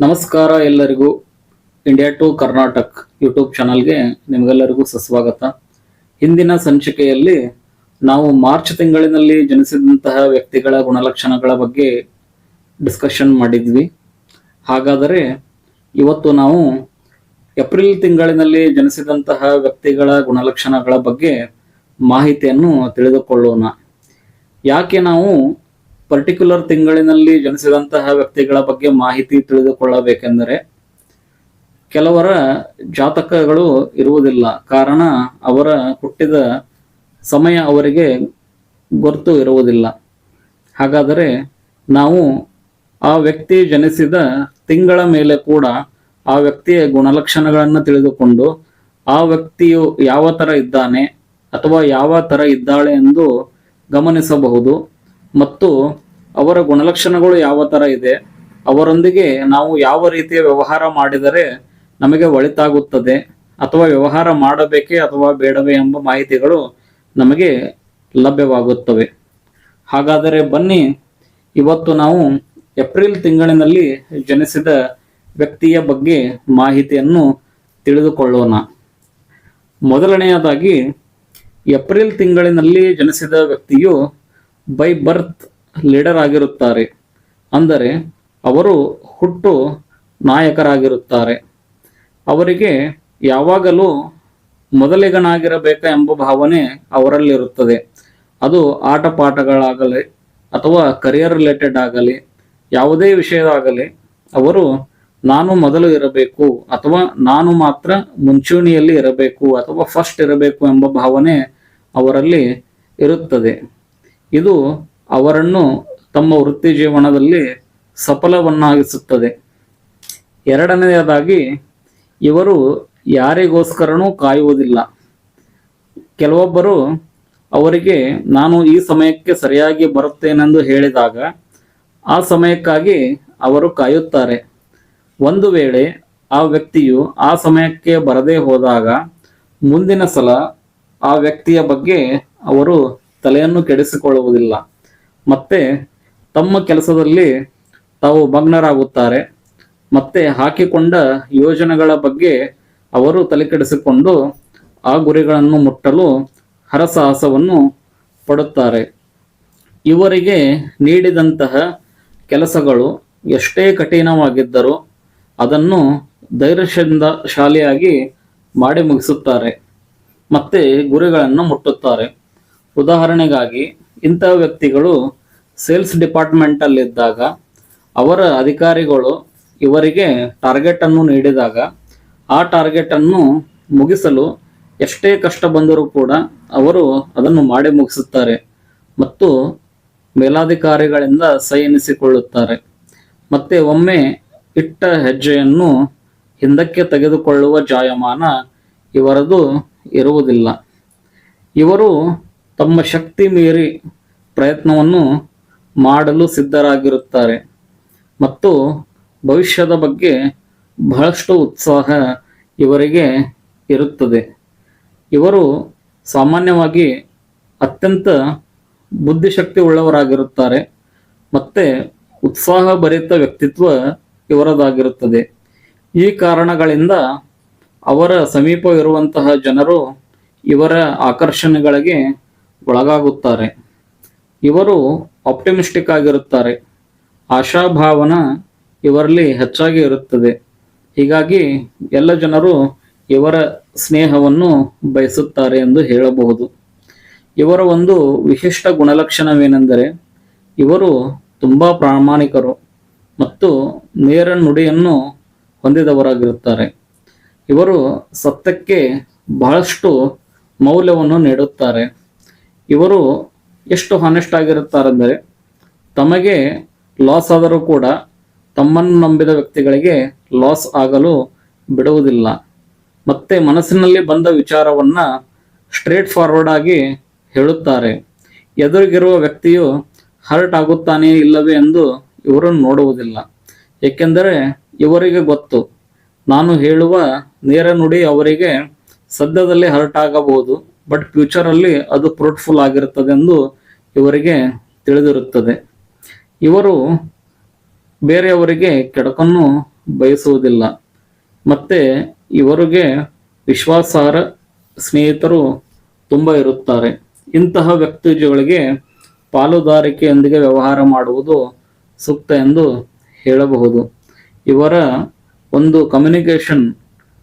ನಮಸ್ಕಾರ ಎಲ್ಲರಿಗೂ. India to Karnataka YouTube ಚಾನಲ್ಗೆ ನಿಮಗೆಲ್ಲರಿಗೂ ಸುಸ್ವಾಗತ. ಹಿಂದಿನ ಸಂಚಿಕೆಯಲ್ಲಿ ನಾವು ಮಾರ್ಚ್ ತಿಂಗಳಿನಲ್ಲಿ ಜನಿಸಿದಂತಹ ವ್ಯಕ್ತಿಗಳ ಗುಣಲಕ್ಷಣಗಳ ಬಗ್ಗೆ ಡಿಸ್ಕಷನ್ ಮಾಡಿದ್ವಿ. ಹಾಗಾದರೆ ಇವತ್ತು ನಾವು ಏಪ್ರಿಲ್ ತಿಂಗಳಿನಲ್ಲಿ ಜನಿಸಿದಂತಹ ವ್ಯಕ್ತಿಗಳ ಗುಣಲಕ್ಷಣಗಳ ಬಗ್ಗೆ ಮಾಹಿತಿಯನ್ನು ತಿಳಿದುಕೊಳ್ಳೋಣ. ಯಾಕೆ ನಾವು ಪರ್ಟಿಕ್ಯುಲರ್ ತಿಂಗಳಿನಲ್ಲಿ ಜನಿಸಿದಂತಹ ವ್ಯಕ್ತಿಗಳ ಬಗ್ಗೆ ಮಾಹಿತಿ ತಿಳಿದುಕೊಳ್ಳಬೇಕೆಂದರೆ ಕೆಲವರ ಜಾತಕಗಳು ಇರುವುದಿಲ್ಲ. ಕಾರಣ ಅವರ ಹುಟ್ಟಿದ ಸಮಯ ಅವರಿಗೆ ಗೊತ್ತು ಇರುವುದಿಲ್ಲ. ಹಾಗಾದರೆ ನಾವು ಆ ವ್ಯಕ್ತಿ ಜನಿಸಿದ ತಿಂಗಳ ಮೇಲೆ ಕೂಡ ಆ ವ್ಯಕ್ತಿಯ ಗುಣಲಕ್ಷಣಗಳನ್ನು ತಿಳಿದುಕೊಂಡು ಆ ವ್ಯಕ್ತಿಯು ಯಾವ ಥರ ಇದ್ದಾನೆ ಅಥವಾ ಯಾವ ಥರ ಇದ್ದಾಳೆ ಎಂದು ಗಮನಿಸಬಹುದು. ಮತ್ತು ಅವರ ಗುಣಲಕ್ಷಣಗಳು ಯಾವ ತರ ಇದೆ, ಅವರೊಂದಿಗೆ ನಾವು ಯಾವ ರೀತಿಯ ವ್ಯವಹಾರ ಮಾಡಿದರೆ ನಮಗೆ ಒಳಿತಾಗುತ್ತದೆ ಅಥವಾ ವ್ಯವಹಾರ ಮಾಡಬೇಕೇ ಅಥವಾ ಬೇಡವೇ ಎಂಬ ಮಾಹಿತಿಗಳು ನಮಗೆ ಲಭ್ಯವಾಗುತ್ತವೆ. ಹಾಗಾದರೆ ಬನ್ನಿ, ಇವತ್ತು ನಾವು ಏಪ್ರಿಲ್ ತಿಂಗಳಿನಲ್ಲಿ ಜನಿಸಿದ ವ್ಯಕ್ತಿಯ ಬಗ್ಗೆ ಮಾಹಿತಿಯನ್ನು ತಿಳಿದುಕೊಳ್ಳೋಣ. ಮೊದಲನೆಯದಾಗಿ, ಏಪ್ರಿಲ್ ತಿಂಗಳಿನಲ್ಲಿ ಜನಿಸಿದ ವ್ಯಕ್ತಿಯು ಬೈ ಬರ್ತ್ ಲೀಡರ್ ಆಗಿರುತ್ತಾರೆ. ಅಂದರೆ ಅವರು ಹುಟ್ಟು ನಾಯಕರಾಗಿರುತ್ತಾರೆ. ಅವರಿಗೆ ಯಾವಾಗಲೂ ಮೊದಲಿಗನಾಗಿರಬೇಕ ಎಂಬ ಭಾವನೆ ಅವರಲ್ಲಿರುತ್ತದೆ. ಅದು ಆಟ ಪಾಠಗಳಾಗಲಿ ಅಥವಾ ಕರಿಯರ್ ರಿಲೇಟೆಡ್ ಆಗಲಿ, ಯಾವುದೇ ವಿಷಯದಾಗಲಿ ಅವರು ನಾನು ಮೊದಲು ಇರಬೇಕು ಅಥವಾ ನಾನು ಮಾತ್ರ ಮುಂಚೂಣಿಯಲ್ಲಿ ಇರಬೇಕು ಅಥವಾ ಫಸ್ಟ್ ಇರಬೇಕು ಎಂಬ ಭಾವನೆ ಅವರಲ್ಲಿ ಇರುತ್ತದೆ. ಇದು ಅವರನ್ನು ತಮ್ಮ ವೃತ್ತಿ ಜೀವನದಲ್ಲಿ ಸಫಲವನ್ನಾಗಿಸುತ್ತದೆ. ಎರಡನೆಯದಾಗಿ, ಇವರು ಯಾರಿಗೋಸ್ಕರನೂ ಕಾಯುವುದಿಲ್ಲ. ಕೆಲವೊಬ್ಬರು, ಅವರಿಗೆ ನಾನು ಈ ಸಮಯಕ್ಕೆ ಸರಿಯಾಗಿ ಬರುತ್ತೇನೆಂದು ಹೇಳಿದಾಗ, ಆ ಸಮಯಕ್ಕಾಗಿ ಅವರು ಕಾಯುತ್ತಾರೆ. ಒಂದು ವೇಳೆ ಆ ವ್ಯಕ್ತಿಯು ಆ ಸಮಯಕ್ಕೆ ಬರದೇ ಹೋದಾಗ, ಮುಂದಿನ ಸಲ ಆ ವ್ಯಕ್ತಿಯ ಬಗ್ಗೆ ಅವರು ತಲೆಯನ್ನು ಕೆಡಿಸಿಕೊಳ್ಳುವುದಿಲ್ಲ. ಮತ್ತೆ ತಮ್ಮ ಕೆಲಸದಲ್ಲಿ ತಾವು ಮಗ್ನರಾಗುತ್ತಾರೆ ಮತ್ತೆ ಹಾಕಿಕೊಂಡ ಯೋಜನೆಗಳ ಬಗ್ಗೆ ಅವರು ತಲೆಕೆಡಿಸಿಕೊಂಡು ಆ ಗುರಿಗಳನ್ನು ಮುಟ್ಟಲು ಹರಸಾಹಸವನ್ನು ಪಡುತ್ತಾರೆ. ಇವರಿಗೆ ನೀಡಿದಂತಹ ಕೆಲಸಗಳು ಎಷ್ಟೇ ಕಠಿಣವಾಗಿದ್ದರೂ ಅದನ್ನು ಧೈರ್ಯದಿಂದ ಶಾಲೆಯಾಗಿ ಮಾಡಿ ಮುಗಿಸುತ್ತಾರೆ. ಮತ್ತೆ ಗುರಿಗಳನ್ನು ಮುಟ್ಟುತ್ತಾರೆ. ಉದಾಹರಣೆಗಾಗಿ ಇಂತಹ ವ್ಯಕ್ತಿಗಳು ಸೇಲ್ಸ್ ಡಿಪಾರ್ಟ್ಮೆಂಟ್ ಅಲ್ಲಿದ್ದಾಗ ಅವರ ಅಧಿಕಾರಿಗಳು ಇವರಿಗೆ ಟಾರ್ಗೆಟ್ ಅನ್ನು ನೀಡಿದಾಗ ಆ ಟಾರ್ಗೆಟ್ ಅನ್ನು ಮುಗಿಸಲು ಎಷ್ಟೇ ಕಷ್ಟ ಬಂದರೂ ಕೂಡ ಅವರು ಅದನ್ನು ಮಾಡಿ ಮುಗಿಸುತ್ತಾರೆ ಮತ್ತು ಮೇಲಾಧಿಕಾರಿಗಳಿಂದ ಸೈ ಎನಿಸಿಕೊಳ್ಳುತ್ತಾರೆ ಮತ್ತೆ ಒಮ್ಮೆ ಇಟ್ಟ ಹೆಜ್ಜೆಯನ್ನು ಹಿಂದಕ್ಕೆ ತೆಗೆದುಕೊಳ್ಳುವ ಜಾಯಮಾನ ಇವರದು ಇರುವುದಿಲ್ಲ. ಇವರು ತಮ್ಮ ಶಕ್ತಿ ಮೀರಿ ಪ್ರಯತ್ನವನ್ನು ಮಾಡಲು ಸಿದ್ಧರಾಗಿರುತ್ತಾರೆ. ಮತ್ತು ಭವಿಷ್ಯದ ಬಗ್ಗೆ ಬಹಳಷ್ಟು ಉತ್ಸಾಹ ಇವರಿಗೆ ಇರುತ್ತದೆ. ಇವರು ಸಾಮಾನ್ಯವಾಗಿ ಅತ್ಯಂತ ಬುದ್ಧಿಶಕ್ತಿ ಉಳ್ಳವರಾಗಿರುತ್ತಾರೆ ಮತ್ತು ಉತ್ಸಾಹ ಭರಿತ ವ್ಯಕ್ತಿತ್ವ ಇವರದಾಗಿರುತ್ತದೆ. ಈ ಕಾರಣಗಳಿಂದ ಅವರ ಸಮೀಪ ಇರುವಂತಹ ಜನರು ಇವರ ಆಕರ್ಷಣೆಗಳಿಗೆ ಒಳಗಾಗುತ್ತಾರೆ. ಇವರು ಆಪ್ಟಿಮಿಸ್ಟಿಕ್ ಆಗಿರುತ್ತಾರೆ. ಆಶಾಭಾವನ ಇವರಲ್ಲಿ ಹೆಚ್ಚಾಗಿ ಇರುತ್ತದೆ. ಹೀಗಾಗಿ ಎಲ್ಲ ಜನರು ಇವರ ಸ್ನೇಹವನ್ನು ಬಯಸುತ್ತಾರೆ ಎಂದು ಹೇಳಬಹುದು. ಇವರ ಒಂದು ವಿಶಿಷ್ಟ ಗುಣಲಕ್ಷಣವೇನೆಂದರೆ, ಇವರು ತುಂಬ ಪ್ರಾಮಾಣಿಕರು ಮತ್ತು ನೇರ ನುಡಿಯನ್ನು ಹೊಂದಿದವರಾಗಿರುತ್ತಾರೆ. ಇವರು ಸತ್ಯಕ್ಕೆ ಬಹಳಷ್ಟು ಮೌಲ್ಯವನ್ನು ನೀಡುತ್ತಾರೆ. ಇವರು ಎಷ್ಟು ಹಾನೆಸ್ಟ್ ಆಗಿರುತ್ತಾರೆಂದರೆ ತಮಗೆ ಲಾಸ್ ಆದರೂ ಕೂಡ ತಮ್ಮನ್ನು ನಂಬಿದ ವ್ಯಕ್ತಿಗಳಿಗೆ ಲಾಸ್ ಆಗಲು ಬಿಡುವುದಿಲ್ಲ. ಮತ್ತೆ ಮನಸ್ಸಿನಲ್ಲಿ ಬಂದ ವಿಚಾರವನ್ನ ಸ್ಟ್ರೇಟ್ ಫಾರ್ವರ್ಡ್ ಆಗಿ ಹೇಳುತ್ತಾರೆ. ಎದುರಿಗಿರುವ ವ್ಯಕ್ತಿಯು ಹರ್ಟ್ ಆಗುತ್ತಾನೆಯೇ ಇಲ್ಲವೇ ಎಂದು ಇವರನ್ನು ನೋಡುವುದಿಲ್ಲ. ಏಕೆಂದರೆ ಇವರಿಗೆ ಗೊತ್ತು, ನಾನು ಹೇಳುವ ನೇರ ನುಡಿ ಅವರಿಗೆ ಸದ್ಯದಲ್ಲಿ ಹರ್ಟ್ ಆಗಬಹುದು. ಬಟ್ ಫ್ಯೂಚರಲ್ಲಿ ಅದು ಫ್ರೂಟ್ಫುಲ್ ಆಗಿರುತ್ತದೆ ಎಂದು ಇವರಿಗೆ ತಿಳಿದಿರುತ್ತದೆ. ಇವರು ಬೇರೆಯವರಿಗೆ ಕೆಡಕನ್ನು ಬಯಸುವುದಿಲ್ಲ. ಮತ್ತೆ ಇವರಿಗೆ ವಿಶ್ವಾಸಾರ್ಹ ಸ್ನೇಹಿತರು ತುಂಬ ಇರುತ್ತಾರೆ. ಇಂತಹ ವ್ಯಕ್ತಿಗಳಿಗೆ ಪಾಲುದಾರಿಕೆಯೊಂದಿಗೆ ವ್ಯವಹಾರ ಮಾಡುವುದು ಸೂಕ್ತ ಎಂದು ಹೇಳಬಹುದು. ಇವರ ಒಂದು ಕಮ್ಯುನಿಕೇಷನ್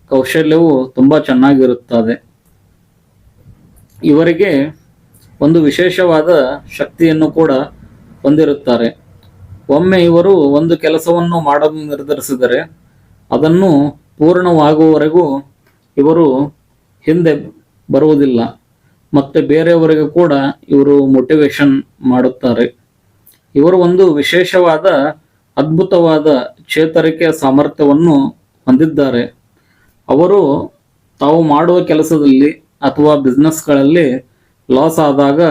ಕೌಶಲ್ಯವು ತುಂಬ ಚೆನ್ನಾಗಿರುತ್ತದೆ. ಇವರಿಗೆ ಒಂದು ವಿಶೇಷವಾದ ಶಕ್ತಿಯನ್ನು ಕೂಡ ಹೊಂದಿರುತ್ತಾರೆ. ಒಮ್ಮೆ ಇವರು ಒಂದು ಕೆಲಸವನ್ನು ಮಾಡಲು ನಿರ್ಧರಿಸಿದರೆ ಅದನ್ನು ಪೂರ್ಣವಾಗುವವರೆಗೂ ಇವರು ಹಿಂದೆ ಬರುವುದಿಲ್ಲ. ಮತ್ತು ಬೇರೆಯವರಿಗೆ ಕೂಡ ಇವರು ಮೋಟಿವೇಶನ್ ಮಾಡುತ್ತಾರೆ. ಇವರು ಒಂದು ವಿಶೇಷವಾದ ಅದ್ಭುತವಾದ ಚೇತರಿಕೆಯ ಸಾಮರ್ಥ್ಯವನ್ನು ಹೊಂದಿದ್ದಾರೆ. ಅವರು ತಾವು ಮಾಡುವ ಕೆಲಸದಲ್ಲಿ ಅಥವಾ ಬಿಸ್ನೆಸ್ಗಳಲ್ಲಿ ಲಾಸ್ ಆದಾಗ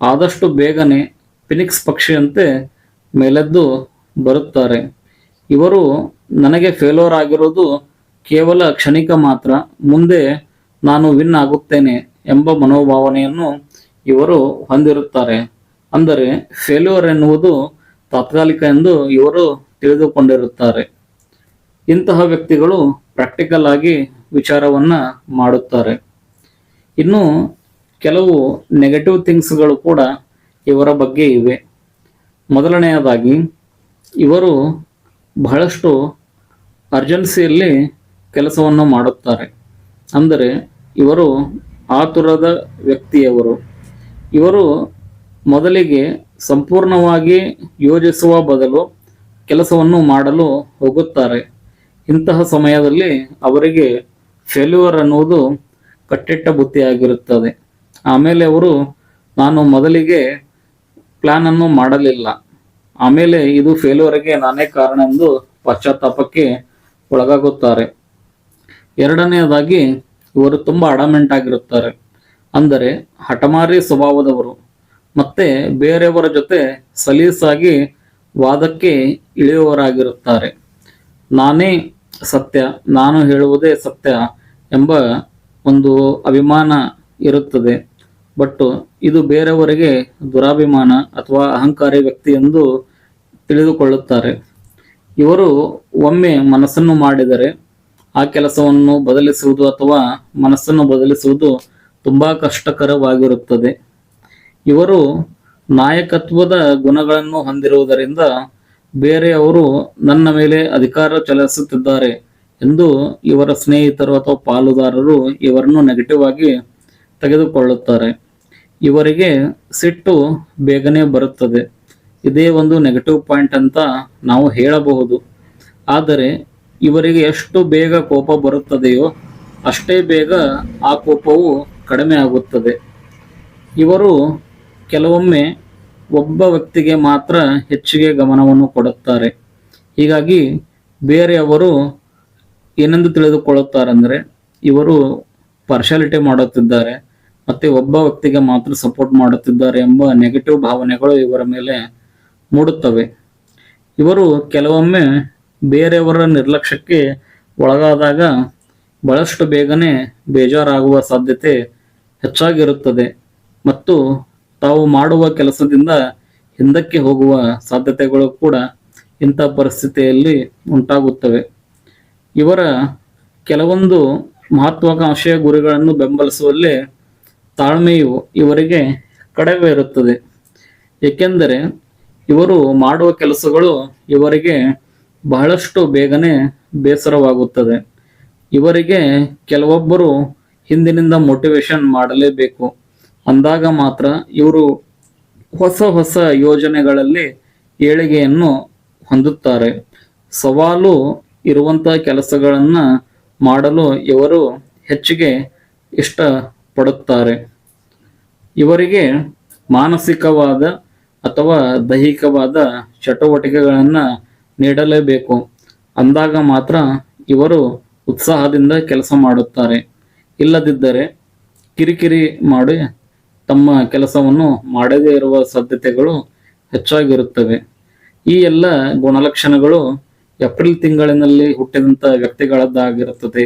ಆದಷ್ಟು ಬೇಗನೆ ಫಿನಿಕ್ಸ್ ಪಕ್ಷಿಯಂತೆ ಮೇಲೆದ್ದು ಬರುತ್ತಾರೆ. ಇವರು ನನಗೆ ಫೇಲೋರ್ ಆಗಿರೋದು ಕೇವಲ ಕ್ಷಣಿಕ ಮಾತ್ರ. ಮುಂದೆ ನಾನು ವಿನ್ ಆಗುತ್ತೇನೆ ಎಂಬ ಮನೋಭಾವನೆಯನ್ನು ಇವರು ಹೊಂದಿರುತ್ತಾರೆ. ಅಂದರೆ ಫೇಲ್ಯೂರ್ ಎನ್ನುವುದು ತಾತ್ಕಾಲಿಕ ಎಂದು ಇವರು ತಿಳಿದುಕೊಂಡಿರುತ್ತಾರೆ. ಇಂತಹ ವ್ಯಕ್ತಿಗಳು ಪ್ರಾಕ್ಟಿಕಲ್ ಆಗಿ ವಿಚಾರವನ್ನು ಮಾಡುತ್ತಾರೆ. ಇನ್ನು ಕೆಲವು ನೆಗೆಟಿವ್ ಥಿಂಗ್ಸ್ಗಳು ಕೂಡ ಇವರ ಬಗ್ಗೆ ಇವೆ. ಮೊದಲನೆಯದಾಗಿ, ಇವರು ಬಹಳಷ್ಟು ಅರ್ಜೆನ್ಸಿಯಲ್ಲಿ ಕೆಲಸವನ್ನು ಮಾಡುತ್ತಾರೆ. ಅಂದರೆ, ಇವರು ಆತುರದ ವ್ಯಕ್ತಿಯವರು. ಇವರು ಮೊದಲಿಗೆ ಸಂಪೂರ್ಣವಾಗಿ ಯೋಜಿಸುವ ಬದಲು ಕೆಲಸವನ್ನು ಮಾಡಲು ಹೋಗುತ್ತಾರೆ. ಇಂತಹ ಸಮಯದಲ್ಲಿ ಅವರಿಗೆ ಫೇಲ್ಯೂರ್ ಅನ್ನುವುದು ಕಟ್ಟಿಟ್ಟ ಬುತ್ತಿಯಾಗಿರುತ್ತದೆ ಆಮೇಲೆ ಅವರು, ನಾನು ಮೊದಲಿಗೆ ಪ್ಲಾನ್ ಅನ್ನು ಮಾಡಲಿಲ್ಲ. ಆಮೇಲೆ ಇದು ಫೇಲ್ಯೂರ್ಗೆ ನಾನೇ ಕಾರಣ ಎಂದು ಪಶ್ಚಾತ್ತಾಪಕ್ಕೆ ಒಳಗಾಗುತ್ತಾರೆ. ಎರಡನೆಯದಾಗಿ, ಇವರು ತುಂಬ ಅಡಮೆಂಟ್ ಆಗಿರುತ್ತಾರೆ. ಅಂದರೆ, ಹಠಮಾರಿ ಸ್ವಭಾವದವರು. ಮತ್ತೆ ಬೇರೆಯವರ ಜೊತೆ ಸಲೀಸಾಗಿ ವಾದಕ್ಕೆ ಇಳಿಯುವವರಾಗಿರುತ್ತಾರೆ. ನಾನೇ ಸತ್ಯ, ನಾನು ಹೇಳುವುದೇ ಸತ್ಯ ಎಂಬ ಒಂದು ಅಭಿಮಾನ ಇರುತ್ತದೆ. ಬಟ್ ಇದು ಬೇರೆಯವರಿಗೆ ದುರಾಭಿಮಾನ ಅಥವಾ ಅಹಂಕಾರಿ ವ್ಯಕ್ತಿ ಎಂದು ತಿಳಿದುಕೊಳ್ಳುತ್ತಾರೆ. ಇವರು ಒಮ್ಮೆ ಮನಸ್ಸನ್ನು ಮಾಡಿದರೆ ಆ ಕೆಲಸವನ್ನು ಬದಲಿಸುವುದು ಅಥವಾ ಮನಸ್ಸನ್ನು ಬದಲಿಸುವುದು ತುಂಬಾ ಕಷ್ಟಕರವಾಗಿರುತ್ತದೆ. ಇವರು ನಾಯಕತ್ವದ ಗುಣಗಳನ್ನು ಹೊಂದಿರುವುದರಿಂದ ಬೇರೆಯವರು ನನ್ನ ಮೇಲೆ ಅಧಿಕಾರ ಚಲಾಯಿಸುತ್ತಿದ್ದಾರೆ. ಎಂದು ಇವರ ಸ್ನೇಹಿತರು ಅಥವಾ ಪಾಲುದಾರರು ಇವರನ್ನು ನೆಗೆಟಿವ್ ಆಗಿ ತೆಗೆದುಕೊಳ್ಳುತ್ತಾರೆ. ಇವರಿಗೆ ಸಿಟ್ಟು ಬೇಗನೆ ಬರುತ್ತದೆ. ಇದೇ ಒಂದು ನೆಗೆಟಿವ್ ಪಾಯಿಂಟ್ ಅಂತ ನಾವು ಹೇಳಬಹುದು. ಆದರೆ ಇವರಿಗೆ ಎಷ್ಟು ಬೇಗ ಕೋಪ ಬರುತ್ತದೆಯೋ ಅಷ್ಟೇ ಬೇಗ ಆ ಕೋಪವು ಕಡಿಮೆ ಆಗುತ್ತದೆ. ಇವರು ಕೆಲವೊಮ್ಮೆ ಒಬ್ಬ ವ್ಯಕ್ತಿಗೆ ಮಾತ್ರ ಹೆಚ್ಚಿಗೆ ಗಮನವನ್ನು ಕೊಡುತ್ತಾರೆ. ಹೀಗಾಗಿ ಬೇರೆಯವರು ಏನೆಂದು ತಿಳಿದುಕೊಳ್ಳುತ್ತಾರೆಂದರೆ, ಇವರು ಪಾರ್ಶಾಲಿಟಿ ಮಾಡುತ್ತಿದ್ದಾರೆ, ಮತ್ತೆ ಒಬ್ಬ ವ್ಯಕ್ತಿಗೆ ಮಾತ್ರ ಸಪೋರ್ಟ್ ಮಾಡುತ್ತಿದ್ದಾರೆ ಎಂಬ ನೆಗೆಟಿವ್ ಭಾವನೆಗಳು ಇವರ ಮೇಲೆ ಮೂಡುತ್ತವೆ. ಇವರು ಕೆಲವೊಮ್ಮೆ ಬೇರೆಯವರ ನಿರ್ಲಕ್ಷ್ಯಕ್ಕೆ ಒಳಗಾದಾಗ ಬಹಳಷ್ಟು ಬೇಗನೆ ಬೇಜಾರಾಗುವ ಸಾಧ್ಯತೆ ಹೆಚ್ಚಾಗಿರುತ್ತದೆ ಮತ್ತು ತಾವು ಮಾಡುವ ಕೆಲಸದಿಂದ ಹಿಂದಕ್ಕೆ ಹೋಗುವ ಸಾಧ್ಯತೆಗಳು ಕೂಡ ಇಂಥ ಪರಿಸ್ಥಿತಿಯಲ್ಲಿ ಉಂಟಾಗುತ್ತವೆ. ಇವರ ಕೆಲವೊಂದು ಮಹತ್ವಾಕಾಂಕ್ಷೆಯ ಗುರಿಗಳನ್ನು ಬೆಂಬಲಿಸುವಲ್ಲಿ ತಾಳ್ಮೆಯು ಇವರಿಗೆ ಕಡಿಮೆ ಇರುತ್ತದೆ. ಏಕೆಂದರೆ ಇವರು ಮಾಡುವ ಕೆಲಸಗಳು ಇವರಿಗೆ ಬಹಳಷ್ಟು ಬೇಗನೆ ಬೇಸರವಾಗುತ್ತದೆ. ಇವರಿಗೆ ಕೆಲವೊಬ್ಬರು ಹಿಂದಿನಿಂದ ಮೋಟಿವೇಶನ್ ಮಾಡಲೇಬೇಕು. ಅಂದಾಗ ಮಾತ್ರ ಇವರು ಹೊಸ ಹೊಸ ಯೋಜನೆಗಳಲ್ಲಿ ಏಳಿಗೆಯನ್ನು ಹೊಂದುತ್ತಾರೆ. ಸವಾಲು ಇರುವಂತಹ ಕೆಲಸಗಳನ್ನ ಮಾಡಲು ಇವರು ಹೆಚ್ಚಿಗೆ ಇಷ್ಟಪಡುತ್ತಾರೆ. ಇವರಿಗೆ ಮಾನಸಿಕವಾದ ಅಥವಾ ದೈಹಿಕವಾದ ಚಟುವಟಿಕೆಗಳನ್ನು ನೀಡಲೇಬೇಕು. ಅಂದಾಗ ಮಾತ್ರ ಇವರು ಉತ್ಸಾಹದಿಂದ ಕೆಲಸ ಮಾಡುತ್ತಾರೆ. ಇಲ್ಲದಿದ್ದರೆ ಕಿರಿಕಿರಿ ಮಾಡಿ ತಮ್ಮ ಕೆಲಸವನ್ನು ಮಾಡದೇ ಇರುವ ಸಾಧ್ಯತೆಗಳು ಹೆಚ್ಚಾಗಿರುತ್ತವೆ. ಈ ಎಲ್ಲ ಗುಣಲಕ್ಷಣಗಳು ಏಪ್ರಿಲ್ ತಿಂಗಳಿನಲ್ಲಿ ಹುಟ್ಟಿದಂಥ ವ್ಯಕ್ತಿಗಳದ್ದಾಗಿರುತ್ತದೆ.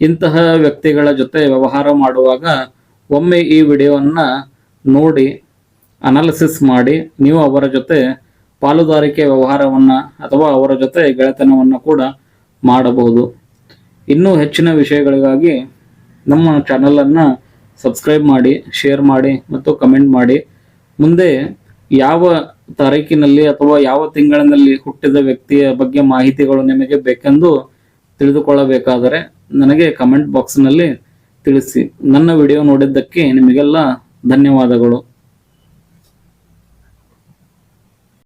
ಇಂತಹ ವ್ಯಕ್ತಿಗಳ ಜೊತೆ ವ್ಯವಹಾರ ಮಾಡುವಾಗ ಒಮ್ಮೆ ಈ ವಿಡಿಯೋವನ್ನು ನೋಡಿ, ಅನಾಲಿಸಿಸ್ ಮಾಡಿ, ನೀವು ಅವರ ಜೊತೆ ಪಾಲುದಾರಿಕೆ ವ್ಯವಹಾರವನ್ನು ಅಥವಾ ಅವರ ಜೊತೆ ಗೆಳೆತನವನ್ನು ಕೂಡ ಮಾಡಬಹುದು. ಇನ್ನೂ ಹೆಚ್ಚಿನ ವಿಷಯಗಳಿಗಾಗಿ ನಮ್ಮ ಚಾನಲನ್ನು ಸಬ್ಸ್ಕ್ರೈಬ್ ಮಾಡಿ ಶೇರ್ ಮಾಡಿ ಮತ್ತು ಕಮೆಂಟ್ ಮಾಡಿ. ಮುಂದೆ ಯಾವ ತಾರೀಕಿನಲ್ಲಿ ಅಥವಾ ಯಾವ ತಿಂಗಳಿನಲ್ಲಿ ಹುಟ್ಟಿದ ವ್ಯಕ್ತಿಯ ಬಗ್ಗೆ ಮಾಹಿತಿಗಳು ನಿಮಗೆ ಬೇಕೆಂದು ತಿಳಿದುಕೊಳ್ಳಬೇಕಾದರೆ ನನಗೆ ಕಮೆಂಟ್ ಬಾಕ್ಸ್ನಲ್ಲಿ ತಿಳಿಸಿ. ನನ್ನ ವಿಡಿಯೋ ನೋಡಿದ್ದಕ್ಕೆ ನಿಮಗೆಲ್ಲ ಧನ್ಯವಾದಗಳು.